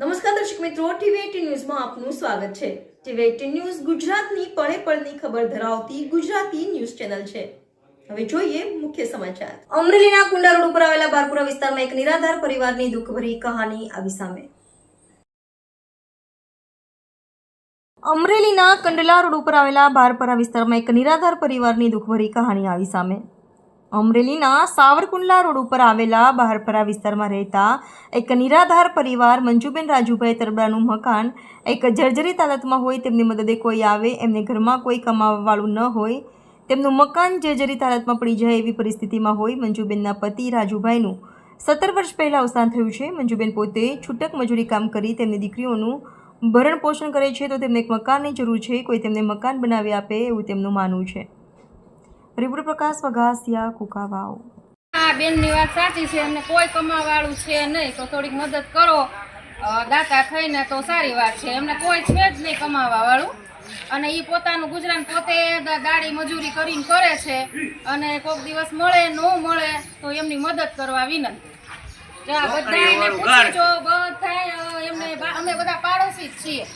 નમસ્કાર દર્શક મિત્રો ટીવી ન્યૂઝમાં આપનું સ્વાગત છે. ટીવી એટીન ન્યૂઝ ગુજરાતની પળે પળની ખબર ધરાવતી ગુજરાતી ન્યૂઝ ચેનલ છે. હવે જોઈએ મુખ્ય સમાચાર. અમરેલીના કુંડા રોડ ઉપર આવેલા બારપુરા વિસ્તારમાં એક નિરાધાર પરિવારની દુઃખભરી કહાની આવી સામે. અમરેલીના કંડલા રોડ ઉપર આવેલા બારપરા વિસ્તારમાં એક નિરાધાર પરિવારની દુઃખભરી કહાની આવી સામે. અમરેલીના સાવરકુંડલા રોડ ઉપર આવેલા બહારપરા વિસ્તારમાં રહેતા એક નિરાધાર પરિવાર મંજુબેન રાજુભાઈ તરબડાનું મકાન એક જર્જરિત હાલતમાં હોય તેમની મદદે કોઈ આવે, એમને ઘરમાં કોઈ કમાવાવાળું ન હોય, તેમનું મકાન જર્જરિત હાલતમાં પડી જાય એવી પરિસ્થિતિમાં હોય મંજુબેનના પતિ રાજુભાઈનું. સત્તર વર્ષ પહેલાં અવસાન થયું છે. મંજુબેન પોતે છૂટક મજૂરી કામ કરી તેમની દીકરીઓનું ભરણ પોષણ કરે છે. તો તેમને એક મકાનની જરૂર છે. કોઈ તેમને મકાન બનાવી આપે એવું તેમનું માનવું છે. પ્રકાશ વઘાસિયા કુકાવાવ. હા બેનની વાત સાચી છે એમને કોઈ કમાવાળું છે નહીં, તો થોડીક મદદ કરો. દાતા થઈને તો સારી વાત છે એમને કોઈ છે જ નહીં કમાવાવાળું. અને એ પોતાનું ગુજરાન પોતે દાડી મજૂરી કરીને કરે છે. અને કોઈક દિવસ મળે, ન મળે, તો એમની મદદ કરવા વિનંતી. બધા આ બધાયને પૂછી જો એમને અમે બધા પાડોશી જ છીએ.